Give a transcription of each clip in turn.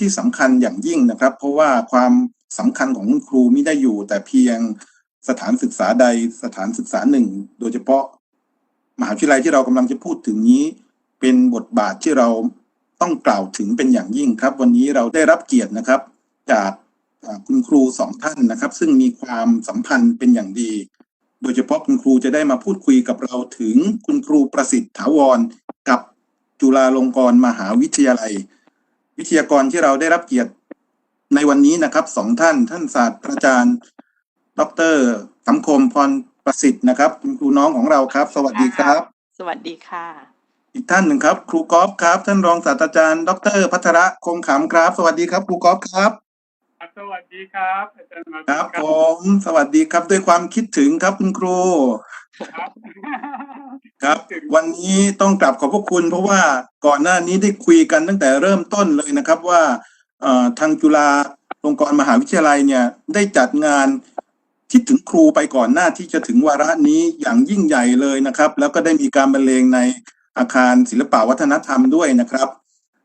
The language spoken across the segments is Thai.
ที่สำคัญอย่างยิ่งนะครับ เพราะว่าความสำคัญของคุณครูไม่ได้อยู่ แต่เพียงสถานศึกษาใดสถานศึกษาหนึ่ง โดยเฉพาะ มหาวิทยาลัยที่เรากำลังจะพูดถึงนี้ เป็นบทบาทที่เราต้องกล่าวถึงเป็นอย่างยิ่งครับ วันนี้เราได้รับเกียรตินะครับ จากคุณครูสองท่านนะครับ ซึ่งมีความสัมพันธ์เป็นอย่างดี โดยเฉพาะคุณครูจะได้มาพูดคุยกับเราถึงคุณครูประสิทธิ์ถาวร กับจุฬาลงกรณ์มหาวิทยาลัย วิทยากรที่เราได้รับเกียรติในวันนี้นะครับสองท่านท่านศาสตราจารย์ ดรสัมคมพรประสิทธิ์นะครับคุณครูน้องของเราครับ สวัสดีครับ สวัสดีค่ะ อีกท่านหนึ่งครับ ครูกอล์ฟครับ ท่านรองศาสตราจารย์ ดรพัทระคงขำครับ สวัสดีครับ ครูกอล์ฟครับครับสวัสดีครับอาจารย์มาครับผมสวัสดีครับด้วยความคิดถึงครับคุณครูครับ ครับ วันนี้ต้องกลับขอบพระคุณ เพราะว่าก่อนหน้านี้ได้คุยกันตั้งแต่เริ่มต้นเลยนะครับว่าทางจุฬาลงกรณ์มหาวิทยาลัยเนี่ยได้จัดงานคิดถึงครูไปก่อนหน้าที่จะถึงวาระนี้อย่างยิ่งใหญ่เลยนะครับ แล้วก็ได้มีการบรรเลงในอาคารศิลปวัฒนธรรมด้วยนะครับ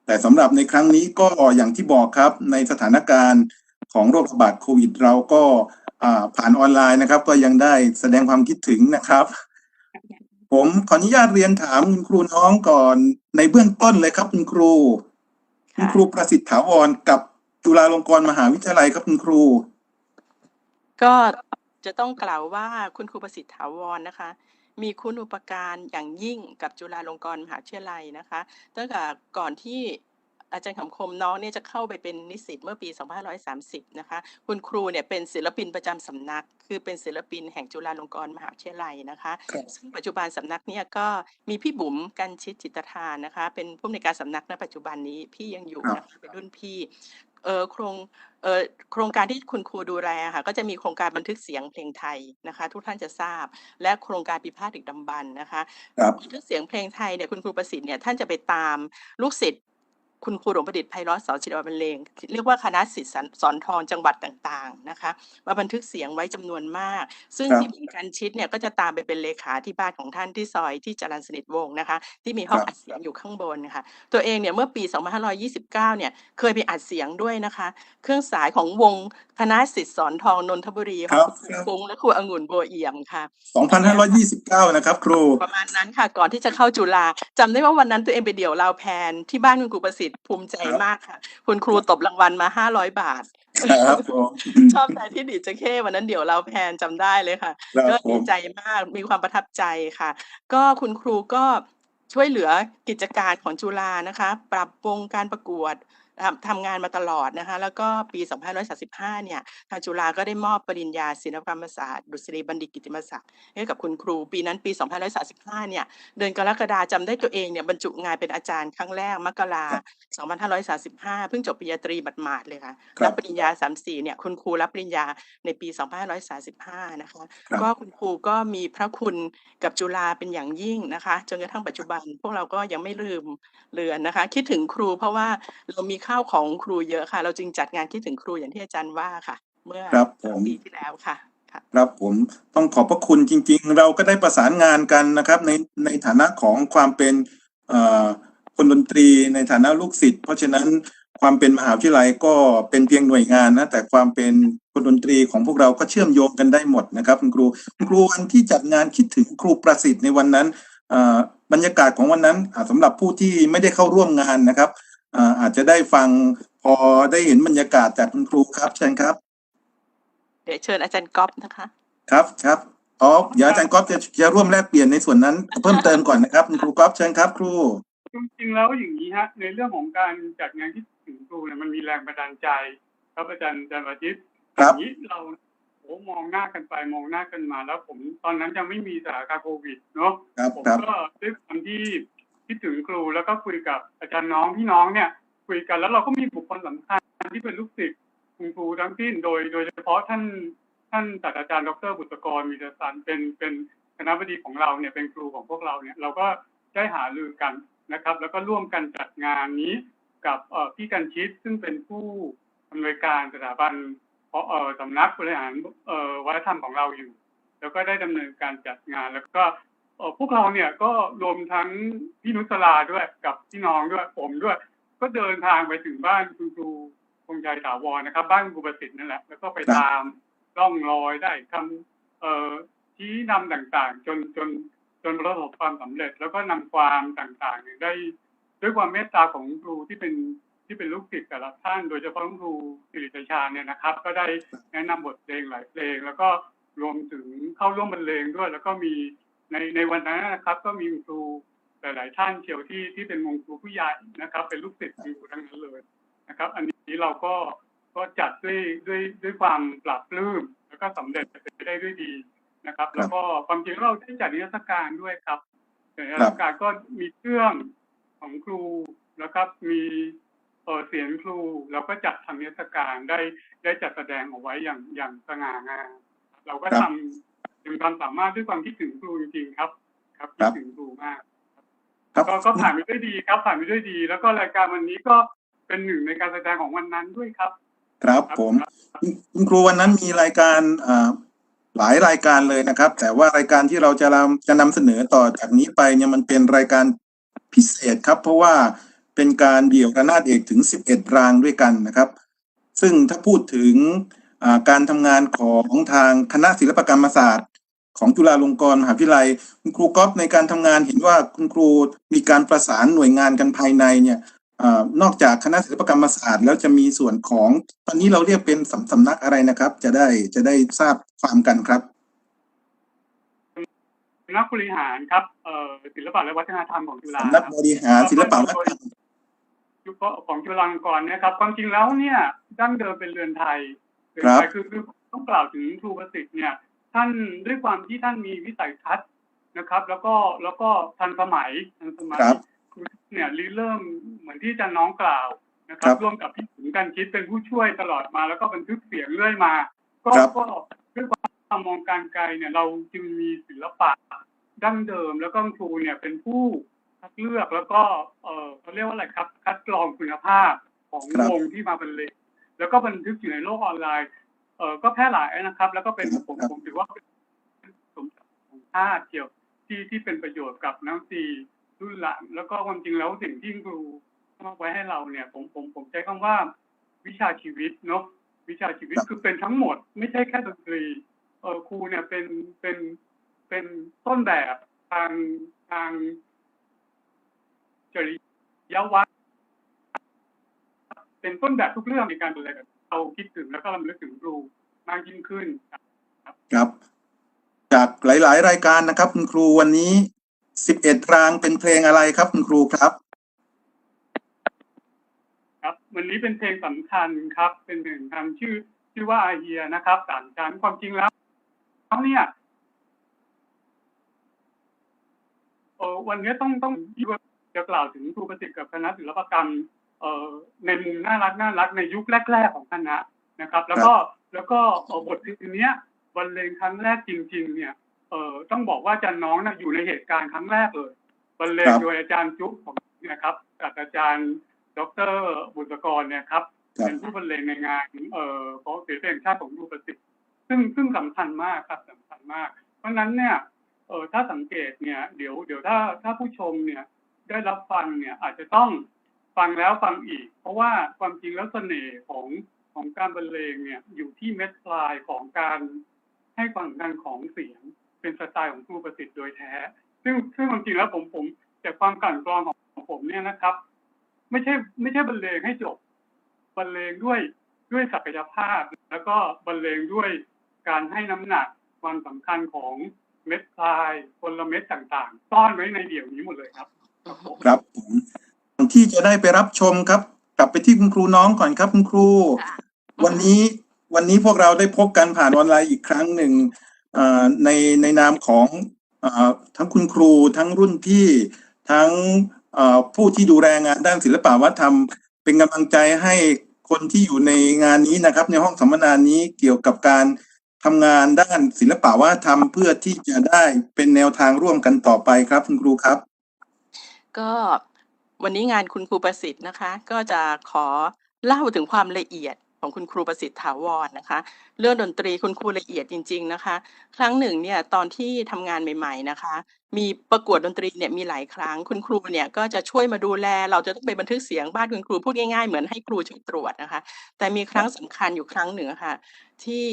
แต่สำหรับในครั้งนี้ก็อย่างที่บอกครับในสถานการณ์ของโรคระบาดโควิด เราก็ผ่านออนไลน์นะครับ ก็ยังได้แสดงความคิดถึงนะครับ ผมขออนุญาตเรียนถามคุณครูน้องก่อนในเบื้องต้นเลยครับคุณครู คุณครูประสิทธิ์ถาวรกับจุฬาลงกรณ์มหาวิทยาลัยครับคุณครู ก็จะต้องกล่าวว่าคุณครูประสิทธิ์ถาวรนะคะ มีคุณอุปการอย่างยิ่งกับจุฬาลงกรณ์มหาวิทยาลัยนะคะตั้งแต่ก่อนที่ อาจารย์คำคมน้องเนี่ยจะเข้าไปเป็นนิสิตเมื่อปี 2530 นะคะ คุณครูเนี่ยเป็นศิลปินประจำสำนัก คือเป็นศิลปินแห่งจุฬาลงกรณ์มหาวิทยาลัยนะคะครับซึ่งปัจจุบันสำนักเนี่ยก็มีพี่บุ๋มกันชิตจิตรทานนะคะ เป็นผู้อำนวยการสำนักณปัจจุบันนี้พี่ยังอยู่นะคะเป็นรุ่นพี่เออโครงเออโครงการที่คุณครูดูแลค่ะก็จะมีโครงการบันทึกเสียงเพลงไทยนะคะ ทุกท่านจะทราบ และโครงการพิพาทดึกดำบรรพ์นะคะครับบันทึกเสียงเพลงไทยเนี่ยคุณครูประสิทธิ์เนี่ยท่านจะไปตามลูกศิษย์ คุณครูหลวงประดิษฐ์ไพเราะสอนศิลปบรรเลงเรียกว่าคณะศิษย์สอนสอนทองจังหวัดต่างๆนะคะมาบันทึกเสียงไว้จำนวนมาก ซึ่งครับที่บุญกันชิดเนี่ยก็จะตามไปเป็นเลขาที่บ้านของท่านที่ซอยที่จรัญสนิทวงศ์นะคะ ที่มีห้องครับอัดเสียงอยู่ข้างบนค่ะตัวเองเนี่ยเมื่อปี 2529 เนี่ยเคยไปอัดเสียงด้วยนะคะ เครื่องสายของวงคณะศิษย์สอนทองนนทบุรีครัค่ะบครูฟุ้งและครูองุ่นโบวเอี่ยมค่ะ 2529 นะครับครูประมาณนั้นค่ะก่อนที่จะเข้าจุฬาจำได้ว่าวันนั้นตัวเองไปเดี่ยวราวแพนที่บ้านคุณครูประสิทธิ์ภูมิใจครับมากค่ะ คุณครูตบรางวัลมา500บาทครับผมชอบใจที่ดิจเข้วันนั้นเดี๋ยวเราวแพนจำได้เลยค่ะครับก็ผดีมใจมากมีความประทับใจค่ะ ก็คุณครูก็ช่วยเหลือกิจการของจุฬานะคะ ปรับปรุงการประกวด ทำทำงานมาตลอดนะคะแล้วก็ปี 2535 เนี่ยทางจุฬาก็ได้มอบปริญญาศิลปกรรมศาสตร์ดุษฎีบัณฑิตกิตติมศักดิ์ให้กับคุณครู ปีนั้นปี 2535 เนี่ยเดือนกรกฎาจำได้ตัวเองเนี่ยบรรจุงานเป็นอาจารย์ครั้งแรกมกรา2535 เพิ่งจบปริญญาตรีหมาดๆเลยค่ะครับรับปริญญา 34 เนี่ยคุณครูรับปริญญาในปี 2535 นะคะครับก็คุณครูก็มีพระคุณกับจุฬาเป็นอย่างยิ่งนะคะจนกระทั่งปัจจุบัน พวกเราก็ยังไม่ลืมเลือนนะคะ คิดถึงครูเพราะว่าเรามีข้าวของครูเยอะค่ะ เราจึงจัดงานคิดถึงครูอย่างที่อาจารย์ว่าค่ะ เมื่อครับผมปีที่แล้วค่ะค่ะครับผมต้องขอบพระคุณจริง ๆ เราก็ได้ประสานงานกันนะครับ ในในฐานะของความเป็นเอ่อคนดนตรีในฐานะลูกศิษย์เพราะฉะนั้นความเป็นมหาวิทยาลัยก็เป็นเพียงหน่วยงานนะแต่ความเป็นคนดนตรีของพวกเราก็เชื่อมโยงกันได้หมดนะครับคุณครูคุณครูวันที่จัดงานคิดถึงครูประสิทธิ์ในวันนั้นเอ่อบรรยากาศของวันนั้นอ่าสำหรับผู้ที่ไม่ได้เข้าร่วมงานนะครับ อ่าอาจจะได้ฟังพอได้เห็นบรรยากาศจากคุณครูครับเชิญครับ เดี๋ยวเชิญอาจารย์ก๊อฟนะคะ ครับครับอ๋อเดี๋ยวอาจารย์ก๊อฟจะจะร่วมแลกเปลี่ยนในส่วนนั้น เพิ่มเติมก่อนนะครับคุณครูก๊อฟเชิญครับ ครูจริงๆแล้วอย่างนี้ฮะในเรื่องของการจัดงานที่ถึงครูเนี่ยมันมีแรงบันดาลใจ ครับอาจารย์อาจารย์อาทิตย์ครับอย่างนี้เราโอ้มองหน้ากันไปมองหน้ากันมาแล้วผมตอนนั้นยังไม่มีสถานการณ์โควิดเนาะครับผมครับก็ด้วยความที่ คิดถึงครู แล้วก็คุยกับอาจารย์น้องพี่น้องเนี่ย คุยกันแล้วเราก็มีบุคคลสำคัญที่เป็นลูกศิษย์คุณครูทั้งสิ้นโดย โดยเฉพาะท่านท่านศาสตราจารย์ดรบุตรกรวีรสันเป็นเป็นคณะบดีของเราเนี่ยเป็นครูของพวกเราเนี่ยเราก็ได้หารือกันนะครับ แล้วก็ร่วมกันจัดงานนี้กับพี่กันชิตซึ่งเป็นผู้อำนวยการสถาบันเอ่อสำนักบริหารวัฒนธรรมของเราอยู่ แล้วก็ได้ดำเนินการจัดงาน แล้วก็ พวกเราเนี่ยก็รวมทั้งพี่นุสลาด้วยกับพี่น้องด้วยผมด้วย ก็เดินทางไปถึงบ้านคุณครูคงชัยถาวรนะครับ บ้านคุณครูประสิทธิ์นั่นแหละแล้วก็ไปตามร่องรอยได้คำเอ่อชี้นำต่างๆ จนจนจนประสบความสำเร็จ แล้วก็นำความต่างๆได้ด้วยความเมตตาของครูที่เป็นที่เป็นลูกศิษย์แต่ละท่าน โดยเฉพาะครูสิริชาเนี่ยนะครับ ก็ได้แนะนำบทเพลงหลายเพลง แล้วก็รวมถึงเข้าร่วมบรรเลงด้วย แล้วก็มี ในในวันนั้นนะครับ ก็มีครูหลาย ๆ ท่านเชียวที่ที่เป็นวงครูผู้ใหญ่นะครับ เป็นลูกศิษย์อยู่ทั้งนั้นเลยนะครับ อันนี้เราก็ก็จัดด้วยด้วยด้วยความปราบปลื้มแล้วก็สำเร็จไปได้ด้วยดีนะครับ แล้วก็ความจริงเราได้จัดนิทรรศการด้วยครับนิทรรศการก็มีเครื่องของครูแล้วก็มีเออเสียงครูแล้วก็จัดทำนิทรรศการได้ได้จัดแสดงเอาไว้อย่างอย่างสง่างามเราก็ทำถึงความสามารถด้วยความคิดถึงครูจริงๆครับ ครับคิดถึงครูมากครับก็ก็ผ่านไปด้วยดีครับ ผ่านไปด้วยดี แล้วก็รายการวันนี้ก็เป็นหนึ่งในการแสดงของวันนั้นด้วยครับ ครับผมคุณคุณครูวันนั้นมีรายการอ่าหลายรายการเลยนะครับ แต่ว่ารายการที่เราจะนำจะนำเสนอต่อจากนี้ไปเนี่ยมันเป็นรายการพิเศษครับ เพราะว่าเป็นการเดี่ยวระนาดเอกถึง 11 รางด้วยกันนะครับ ซึ่งถ้าพูดถึงอ่าการทำงานของทางคณะศิลปกรรมศาสตร์ ของจุฬาลงกรณ์มหาวิทยาลัย คุณครูก๊อฟในการทำงานเห็นว่าคุณครูมีการประสานหน่วยงานกันภายในเนี่ยอานอกจากคณะศิลปกรรมศาสตร์แล้วจะมีส่วนของ ตอนนี้เราเรียกเป็นสำสำนักอะไรนะครับ จะได้จะได้ทราบความกันครับนักบริหารครับเอ่อศิลปะและวัฒนธรรมของจุฬาสำนักบริหารศิลปะวัฒนธรรมยุคของจุฬาลงกรณ์เนะครับ ความจริงแล้วเนี่ยดั้งเดิมเป็นเรือนไทยเรือนครับไทยคือคือต้องกล่าวถึงครูประสิทธิ์เนี่ย ท่านด้วยความที่ท่านมีวิสัยทัศน์นะครับ แล้วก็แล้วก็ทันสมัยทันสมัยครับคือเนี่ยริเริ่มเหมือนที่อาจารย์น้องกล่าวนะครัครับบร่วมกับพี่ถึงกันคิดเป็นผู้ช่วยตลอดมา แล้วก็บันทึกเสียงเรื่อยมา ก็ครับ ก็ด้วยความมองการไกลเนี่ยเราจึงมีศิลปะดั้งเดิม แล้วก็ครูเนี่ยเป็นผู้คัดเลือกแล้วก็เออเขาเรียกว่าอะไรครับ คัดกรองคุณภาพของครับ วงที่มาบรรเลงแล้วก็บันทึกอยู่ในโลกออนไลน์ เออก็แพร่หลายนะครับ แล้วก็เป็นผมผมถือว่าเป็นสมบัติของชาติเกี่ยวที่ที่เป็นประโยชน์กับนักดนตรีรุ่นหลังแล้วก็ความจริงแล้วสิ่งที่ครูมอบไว้ให้เราเนี่ย ผมผมผมใช้คำว่า วิชาชีวิตเนาะวิชาชีวิตคือเป็นทั้งหมด ไม่ใช่แค่ดนตรีเออครูเนี่ยเป็นเป็นเป็นต้นแบบทางทางจริยวัตรเป็นต้นแบบทุกเรื่องในการดูแลกัน เราคิดถึงแล้วก็รำลึกถึงครูมากยิ่งขึ้นครับครับจากหลาย ๆ รายการนะครับ คุณครูวันนี้11รางเป็นเพลงอะไรครับ คุณครูครับ ครับ วันนี้เป็นเพลงสำคัญครับ เป็นเพลงสำคัญชื่อชื่อว่าอาเฮียนะครับสามชั้นความจริงแล้วแล้วเนี่ยเออวันนี้ต้องต้องจะกล่าวถึงครูประสิทธิ์กับคณะศิลปกรรมเอ่อ ในมุมน่ารักน่ารักในยุคแรก ๆของคณะนะครับ แล้วก็แล้วก็เอ่อบทเพลงเนี้ยบรรเลงครั้งแรกจริง ๆ เนี่ยเอ่อต้องบอกว่าอาจารย์น้องนะอยู่ในเหตุการณ์ครั้งแรกเลยบรรเลงครับโดยอาจารย์จุ๊บของนะครับศาสตราจารย์ ดรบุตรกรเนี่ยครับครับเป็นผู้บรรเลงในงานเอ่อของศิลปินแห่งชาติของรูประสิทธิ์ซึ่งซึ่งสำคัญมากครับสำคัญมาก เพราะฉะนั้นเนี่ยเออถ้าสังเกตเนี่ยเดี๋ยวเดี๋ยวถ้าถ้าผู้ชมเนี่ยได้รับฟังเนี่ยอาจจะต้อง ฟังแล้วฟังอีก เพราะว่าความจริงแล้วเสน่ห์ของของการบรรเลงเนี่ยอยู่ที่เม็ดปลายของการให้ความสำคัญของเสียง เป็นสไตล์ของครูประสิทธิ์โดยแท้ ซึ่งซึ่งความจริงแล้วผมผมจากความกั่นกรองของผมเนี่ยนะครับ ไม่ใช่ไม่ใช่บรรเลงให้จบบรรเลงด้วยด้วยศักยภาพ แล้วก็บรรเลงด้วยการให้น้ำหนักความสำคัญของเม็ดพลายพลเม็ดต่างๆซ่อนไว้ในเดี่ยวนี้หมดเลยครับ ครับผม ที่จะได้ไปรับชมครับ กลับไปที่คุณครูน้องก่อนครับคุณครูค่ะวันนี้วันนี้พวกเราได้พบกันผ่านออนไลน์อีกครั้งหนึ่งเอ่อในในนามของเอ่อทั้งคุณครูทั้งรุ่นพี่ทั้งเอ่อผู้ที่ดูแลงานด้านศิลปวัฒนธรรม เป็นกำลังใจให้คนที่อยู่ในงานนี้นะครับ ในห้องสัมมนานี้เกี่ยวกับการทำงานด้านศิลปวัฒนธรรมเพื่อที่จะได้เป็นแนวทางร่วมกันต่อไปครับคุณครูครับ ก็ วันนี้งานคุณครูประสิทธิ์นะคะ ก็จะขอเล่าถึงความละเอียดของคุณครูประสิทธิ์ถาวรนะคะ เรื่องดนตรีคุณครูละเอียดจริง ๆนะคะ ครั้งหนึ่งเนี่ยตอนที่ทำงานใหม่ ๆนะคะ มีประกวดดนตรีเนี่ยมีหลายครั้ง คุณครูเนี่ยก็จะช่วยมาดูแล เราจะต้องไปบันทึกเสียงบ้านคุณครูพูดง่ายๆเหมือนให้ครูช่วยตรวจนะคะ แต่มีครั้งสำคัญอยู่ครั้งหนึ่งะค่ะที่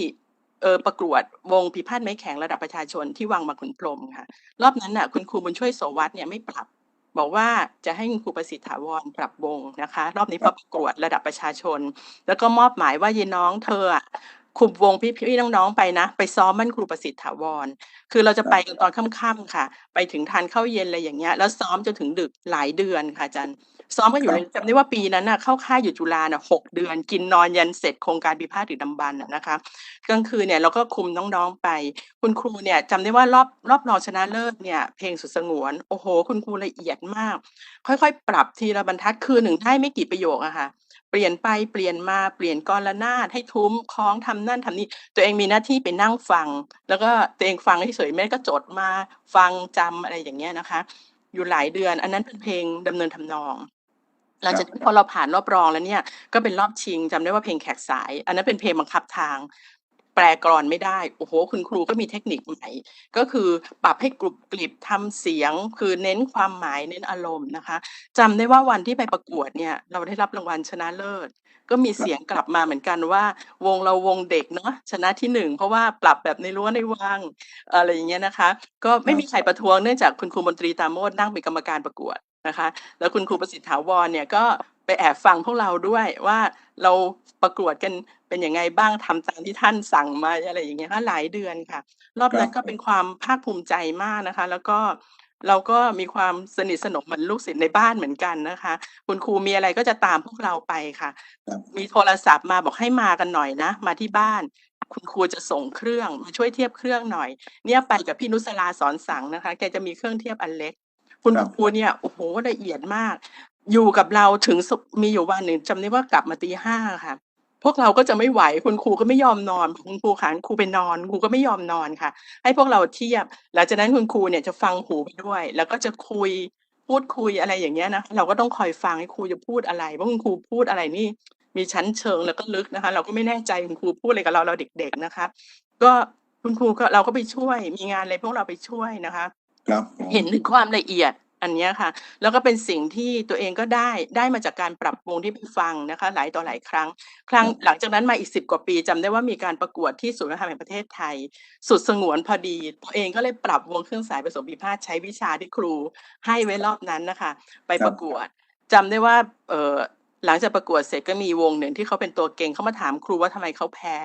เออประกวดวงพิพาทไม้แข็งระดับประชาชนที่วังมาขุนพรมค่ะ รอบนั้นน่ะคุณครูบุญช่วยโสวัตเนี่ยไม่ปรับ บอกว่าจะให้คุณครูประสิทธิ์ถาวรปรับวงนะคะ รอบนี้ประกวดระดับประชาชน แล้วก็มอบหมายว่ายีน้องเธอคุมวงพี่พี่น้องๆไปนะ ไปซ้อมมั่นครูประสิทธิ์ถาวร คือเราจะไปกันตอนค่ำๆค่ะ ไปถึงทานข้าวเย็นอะไรอย่างเงี้ยแล้วซ้อมจนถึงดึกหลายเดือนค่ะอาจารย์ ซ้อมกันอยู่เลยจำได้ว่าปีนั้นน่ะเข้าค่ายอยู่จุฬาน่ะหกเดือน กินนอนยันเสร็จโครงการพิพาทดึกดำบรรพ์น่ะนะคะกลางคืนเนี่ยเราก็คุมน้องๆไป คุณครูเนี่ยจำได้ว่ารอบรอบรองชนะเลิศเนี่ยเพลงสุดสงวนโอ้โห คุณครูละเอียดมาก ค่อยๆ ปรับทีละบรรทัดคือหนึ่งได้ไม่กี่ประโยคอะค่ะเปลี่ยนไปเปลี่ยนมาเปลี่ยนกรนาดให้ทุ้มคล้องทำนั่นทำนี่ตัวเองมีหน้าที่ไปนั่งฟัง แล้วก็ตัวเองฟังให้เฉยๆไม่ก็จดมาฟังจำอะไรอย่างเงี้ยนะคะ อยู่หลายเดือน อันนั้นเป็นเพลงดำเนินทำนอง หลังจากที่พอเราผ่านรอบรองแล้วเนี่ยก็เป็นรอบชิงจำได้ว่าเพลงแขกสาย อันนั้นเป็นเพลงบังคับทาง แปลกรอนไม่ได้โอ้โหคุณครูก็มีเทคนิคใหม่ก็คือปรับให้กรุบกริบทำเสียง คือเน้นความหมายเน้นอารมณ์นะคะจำได้ว่าวันที่ไปประกวดเนี่ยเราได้รับรางวัลชนะเลิศ ก็มีเสียงกลับมาเหมือนกันว่า วงเราวงเด็กเนาะชนะที่หนึ่งเพราะว่าปรับแบบในรั้วในวังอะไรอย่างเงี้ยนะคะ ก็ไม่มีใครประท้วงเนื่องจากคุณครูมนตรีตามโมดนั่งเป็นกรรมการประกวด นะคะ แล้วคุณครูประสิทธิ์ถาวรเนี่ยก็ไปแอบฟังพวกเราด้วยว่าเราประกวดกันเป็นยังไงบ้างทำตามที่ท่านสั่งมาอะไรอย่างเงี้ยค่ะหลายเดือนค่ะ รอบนั้นครับก็เป็นความภาคภูมิใจมากนะคะ แล้วก็เราก็มีความสนิทสนมเหมือนลูกศิษย์ในบ้านเหมือนกันนะคะ คุณครูมีอะไรก็จะตามพวกเราไปค่ะครับมีโทรศัพท์มาบอกให้มากันหน่อยนะ มาที่บ้าน คุณครูจะส่งเครื่องมาช่วยเทียบเครื่องหน่อย เนี่ยไปกับพี่นุสลาสอนสังนะคะ แกจะมีเครื่องเทียบอันเล็ก คุณครับครูเนี่ยโอ้โหละเอียดมาก อยู่กับเราถึงสุมีอยู่วันหนึ่งจำได้ว่ากลับมาตีห้าค่ะ พวกเราก็จะไม่ไหวคุณครูก็ไม่ยอมนอนบอกคุณครูคะคุณครูไปนอนครูก็ไม่ยอมนอนค่ะ ให้พวกเราเทียบ หลังจากนั้นคุณครูเนี่ยจะฟังหูไปด้วย แล้วก็จะคุยพูดคุยอะไรอย่างเงี้ยนะเราก็ต้องคอยฟังให้ครูจะพูดอะไรเพราะคุณครูพูดอะไรนี่มีชั้นเชิงแล้วก็ลึกนะคะ เราก็ไม่แน่ใจคุณครูพูดอะไรกับเราเราเด็ก ๆนะคะ ก็คุณครูก็เราก็ไปช่วยมีงานอะไรพวกเราไปช่วยนะคะ ครับผมเห็นถึงความละเอียดอันเนี้ยค่ะ แล้วก็เป็นสิ่งที่ตัวเองก็ได้ได้มาจากการปรับปรุงที่ไปฟังนะคะ หลายต่อหลายครั้ง ครั้งหลังจากนั้นมาอีกสิบกว่าปีจำได้ว่ามีการประกวดที่ศูนย์วัฒนธรรมแห่งประเทศไทย สุดสงวนพอดีตัวเองก็เลยปรับวงเครื่องสายผสมพิพาทใช้วิชาที่ครูให้ไว้รอบนั้นนะคะ ไปประกวดจำได้ว่าเออ หลังจากประกวดเสร็จก็มีวงหนึ่งที่เขาเป็นตัวเก่งเขามาถามครูว่าทำไมเขาแพ้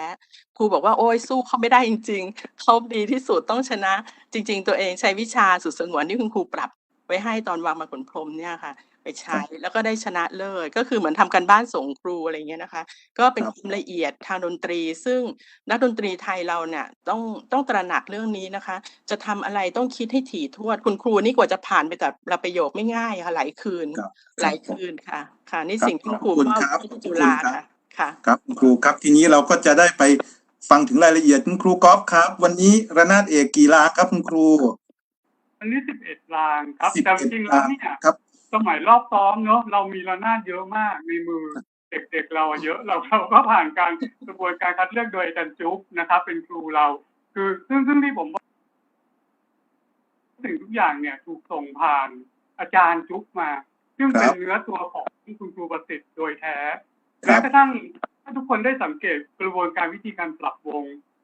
ครูบอกว่าโอ้ยสู้เขาไม่ได้จริง ๆเขาดีที่สุดต้องชนะ จริง ๆ ตัวเองใช้วิชาสุดสงวนที่คุณครูปรับไว้ให้ตอนวางมาขนพรมเนี่ยค่ะ ไปใช้ แล้วก็ได้ชนะเลิศก็คือเหมือนทำการบ้านส่งครูอะไรเงี้ยนะคะ ก็เป็นครับความละเอียดทางดนตรี ซึ่งนักดนตรีไทยเราเนี่ยต้องต้องตระหนักเรื่องนี้นะคะ จะทำอะไรต้องคิดให้ถี่ถ้วนคุณครูนี่กว่าจะผ่านไปแต่ละประโยคไม่ง่ายค่ะหลายคืนครับหลายคืนค่ะ ค่ะ นี่ครับสิ่งที่ครูขอบคุณมอบครับให้ขอบจุคุณฬาครับค่ะค่ะครับคุณครูครับทีนี้เราก็จะได้ไปฟังถึงรายละเอียดคุณครูก๊อฟครับ วันนี้ระนาดเอกกี่ลาครับคุณครูอันนี้สิบเอ็ดรางครับสิบแต่เอ็ดจริงๆแล้วลางเนี่ยครับ สมัยรอบซ้อมเนอะเรามีระนาดเยอะมากในมือเด็กๆเราอะเยอะเราเราก็ผ่านการกระบวนการคัดเลือกโดยอาจารย์จุ๊บนะครับ เป็นครูเรา คือซึ่งซึ่งที่ผมบอกสิ่งทุกอย่างเนี่ยถูกส่งผ่านอาจารย์จุ๊บมา ซึ่งครัเป็นบเนื้อตัวของคุณครูประสิทธิ์โดยแท้ครัแม้บกระทั่งถ้าทุกคนได้สังเกตกระบวนการวิธีการปรับวง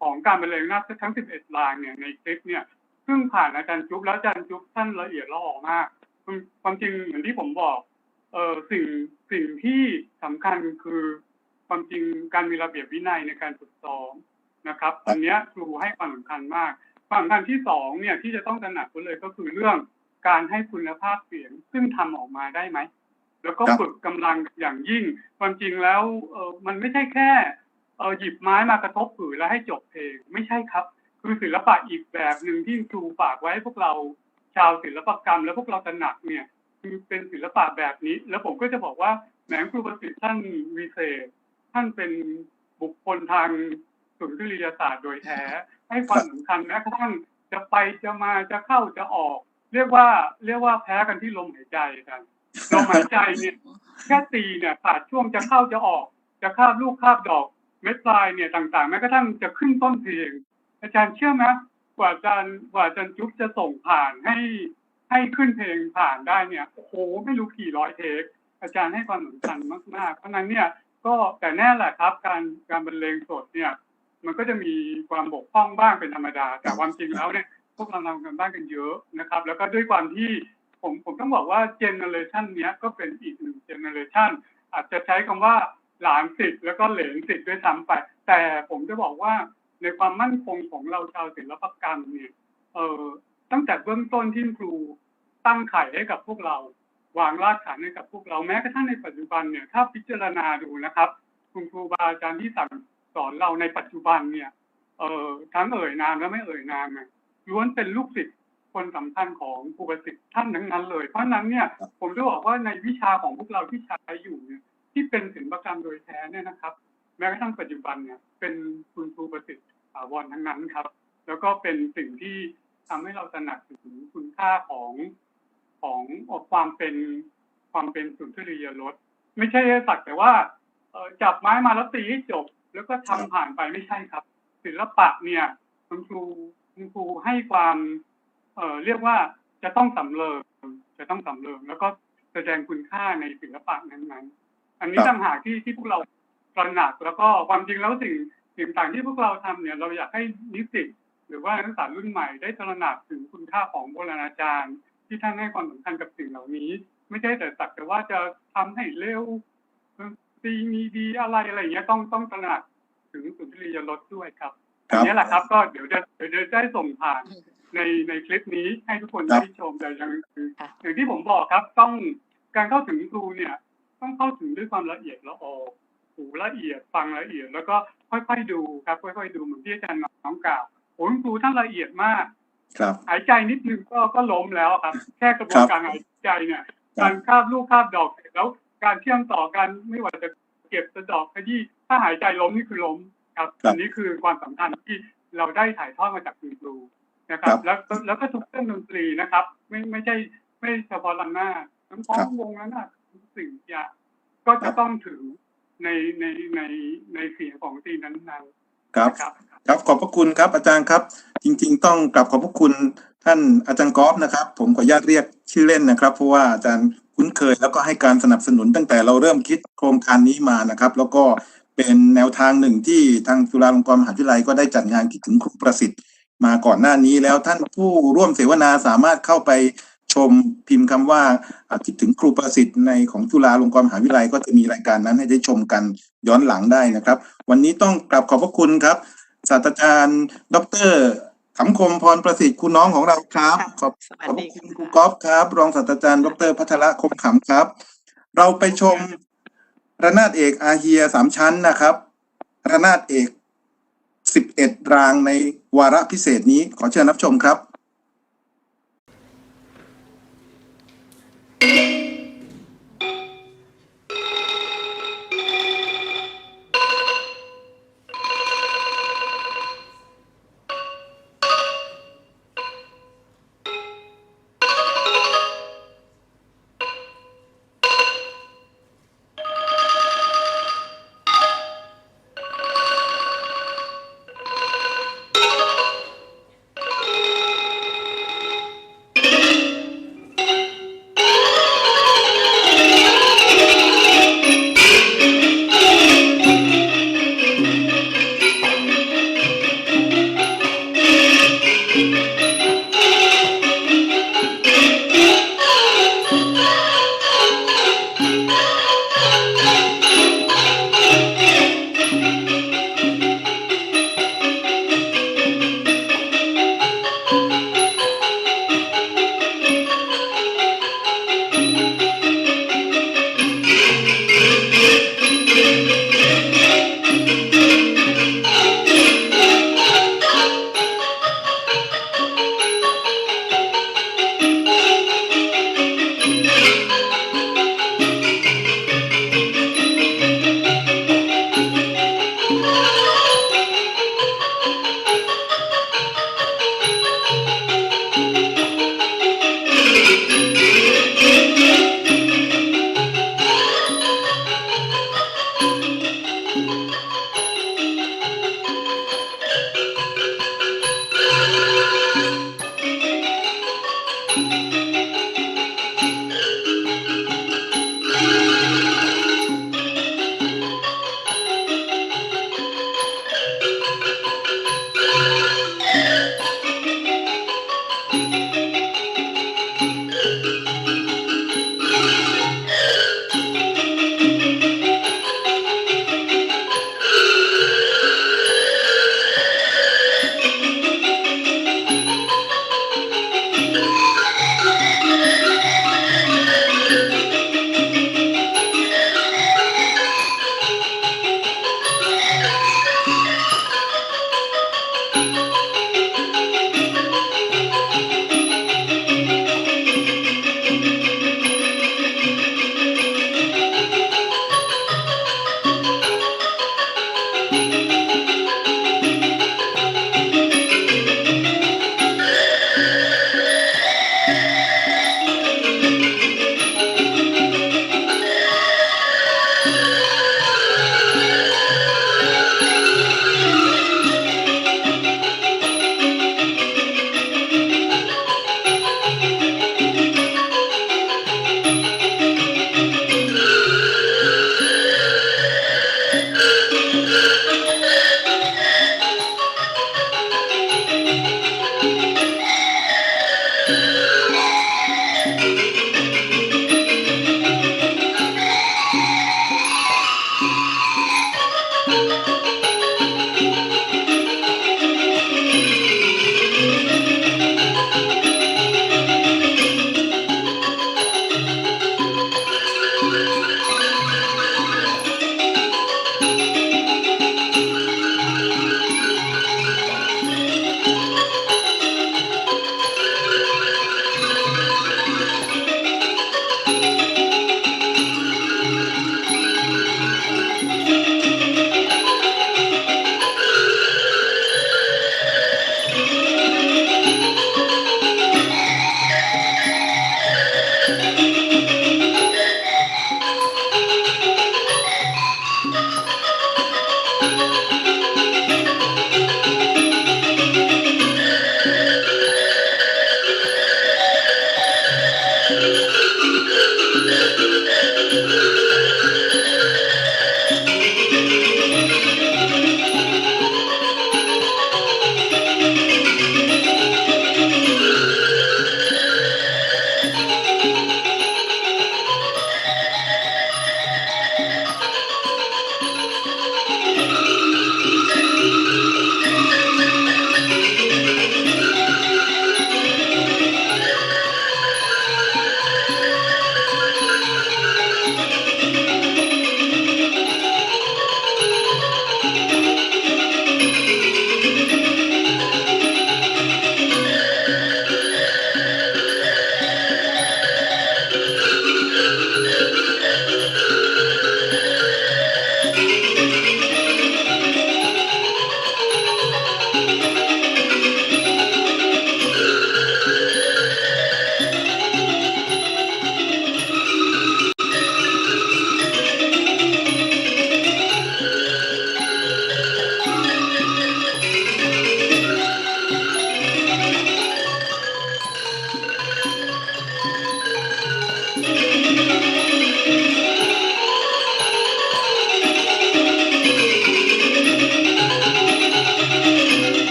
ของการบรรเลงนาฏทั้ง 11 ลางเนี่ยในคลิปเนี่ยซึ่งผ่านอาจารย์จุ๊บแล้วอาจารย์จุ๊บท่านละเอียดละออมาก ความความจริงเหมือนที่ผมบอก เออสิ่งสิ่งที่สำคัญคือความจริงการมีระเบียบวินัยในการฝึกซ้อมนะครับ อันเนี้ยครูให้ความสำคัญมาก ความสำคัญที่สองเนี่ยที่จะต้องตระหนักไว้เลยก็คือเรื่องการให้คุณภาพเสียงซึ่งทำออกมาได้ไหม แล้วก็ครับฝึกกำลังอย่างยิ่ง ความจริงแล้วเออมันไม่ใช่แค่เออหยิบไม้มากระทบผืนแล้วให้จบเพลงไม่ใช่ครับ คือศิลปะอีกแบบหนึ่งที่ครูฝากไว้ให้พวกเราชาวศิลปกรรม และพวกเราตระหนักเนี่ยคือเป็นศิลปะแบบนี้ แล้วผมก็จะบอกว่าแหมครูประสิทธิ์ท่านวิเศษ ท่านเป็นบุคคลทางสุนทรียศาสตร์โดยแท้ให้ความสำคัญแม้กระทั่งจะไปจะมาจะเข้าจะออก เรียกว่าเรียกว่าแพ้กันที่ลมหายใจกันลมหายใจเนี่ยแค่ตีเนี่ยขาดช่วงจะเข้าจะออก จะคาบลูกคาบดอกเม็ดปลายเนี่ยต่างๆแม้กระทั่งจะขึ้นต้นเพลงอาจารย์เชื่อไหม กว่าอาจารย์กว่าอาจารย์จุ๊บจะส่งผ่านให้ให้ขึ้นเพลงผ่านได้เนี่ยโอ้โหไม่รู้กี่ร้อยเทคอาจารย์ให้ความสำคัญมากๆ เพราะนั้นเนี่ยก็แต่แน่แหละครับการการบรรเลงสดเนี่ยมันก็จะมีความบกพร่องบ้างเป็นธรรมดา แต่ความจริงแล้วเนี่ยพวกเราทำกันบ้านกันเยอะนะครับ แล้วก็ด้วยความที่ผมผมต้องบอกว่าเจเนอเรชันเนี้ยก็เป็นอีกหนึ่งเจเนอเรชันอาจจะใช้คำว่าหลานสิทธิ์แล้วก็เหลนสิทธิ์ด้วยซ้ำไป แต่ผมจะบอกว่า ในความมั่นคงของเราชาวศิลปกรรมเนี่ยเออตั้งแต่เบื้องต้นที่ครูตั้งไข่ให้กับพวกเรา วางรากฐานให้กับพวกเราแม้กระทั่งในปัจจุบันเนี่ยถ้าพิจารณาดูนะครับ คุณครูบาอาจารย์ที่สั่งสอนเราในปัจจุบันเนี่ยเอ่อทั้งเอ่ยนามและไม่เอ่ยนามเนี่ยล้วนเป็นลูกศิษย์คนสำคัญของครูประสิทธิ์ท่านทั้งนั้นเลย เพราะฉะนั้นเนี่ยผมจะบอกว่าในวิชาของพวกเราที่ใช้อยู่เนี่ยที่เป็นศิลปกรรมโดยแท้เนี่ยนะครับ แม้กระทั่งปัจจุบันเนี่ยเป็นคุณครูประสิทธิ์ ถาวรทั้งนั้นครับ แล้วก็เป็นสิ่งที่ทำให้เราตระหนักถึงคุณค่าของของความเป็นความเป็นสุนทรียรสไม่ใช่สักแต่ว่าเอ่อจับไม้มาแล้วตีให้จบ แล้วก็ทำผ่านไปไม่ใช่ครับ ศิลปะเนี่ยคุณครูคุณครูให้ความเอ่อเรียกว่าจะต้องสำเริงจะต้องสำเริงแล้วก็แสดงคุณค่าในศิลปะนั้นๆ อันนี้ครับต่างหากที่ที่พวกเราตระหนักแล้วก็ความจริงแล้วสิ่ง สิ่งต่างที่พวกเราทำเนี่ยเราอยากให้นิสิตหรือว่านักศึกษารุ่นใหม่ได้ตระหนักถึงคุณค่าของโบราณอาจารย์ ที่ท่านให้ความสำคัญกับสิ่งเหล่านี้ ไม่ใช่แต่สักแต่ว่าจะทำให้เร็วดีมีดีอะไรอะไรอย่างเงี้ยต้องต้องตระหนักถึงสุนทรียรสด้วยครับครัอันบนี้แหละครับก็เดี๋ยวจะเดี๋ยวจะได้ส่งผ่านในในคลิปนี้ให้ทุกคนครัได้บชมแต่ยังคือค่ะอย่างที่ผมบอกครับ ต้องการเข้าถึงครูเนี่ย ต้องเข้าถึงด้วยความละเอียดละออหูละเอียดฟังละเอียด แล้วก็ ค่อยๆดูครับ ค่อยๆดูเหมือนที่อาจารย์น้องกล่าวโอ้ยครูท่านละเอียดมากครับ หายใจนิดนึงก็ก็ล้มแล้วครับ แค่กระบวนการหายใจเนี่ยครับการคาบลูกคาบดอกเสร็จแล้วการเชื่อมต่อกันไม่ว่าจะเก็บจะดอกขยี้ถ้าหายใจล้มนี่คือล้มครับครับอันนี้คือความสำคัญที่เราได้ถ่ายทอดมาจากคุณครูนะครัครับบแล้วแล้วก็ทุกเครื่องดนตรีนะครับ ไม่ไม่ใช่ไม่เฉพาะลำหน้าดน้ำพ้อครังบวงนั้นน่ะทุกสิ่งอย่างก็ครัจะบต้องถือ ในในในในเสียงของตีนั้นๆครับนะครับครับขอบพระคุณครับ อาจารย์ครับ จริง ๆ ต้องกลับขอบพระคุณท่านอาจารย์กอล์ฟนะครับ ผมขออนุญาตเรียกชื่อเล่นนะครับเพราะว่าอาจารย์คุ้นเคย แล้วก็ให้การสนับสนุนตั้งแต่เราเริ่มคิดโครงการนี้มานะครับ แล้วก็เป็นแนวทางหนึ่งที่ทางจุฬาลงกรณ์มหาวิทยาลัยก็ได้จัดงานคิดถึงครูประสิทธิ์มาก่อนหน้านี้แล้วท่านผู้ร่วมเสวนาสามารถเข้าไป ชมพิมพ์คำว่าอ่าคิดถึงครูประสิทธิ์ในของจุฬาลงกรณ์มหาวิทยาลัยก็จะมีรายการนั้นให้ได้ชมกันย้อนหลังได้นะครับ วันนี้ต้องกลับขอบพระคุณครับศาสตราจารย์ ดรขำคมพรประสิทธิ์คุณน้องของเราครับค่ะขอบสขวัอสบดีคุณค่ะครูกอล์ฟครับ รองศาสตราจารย์ ดรพัทระคมขำครับ เราไปชมระนาดเอกอาเฮียสามชั้นนะครับ ระนาดเอกสิบเอ็ดรางในวาระพิเศษนี้ขอเชิญรับชมครับ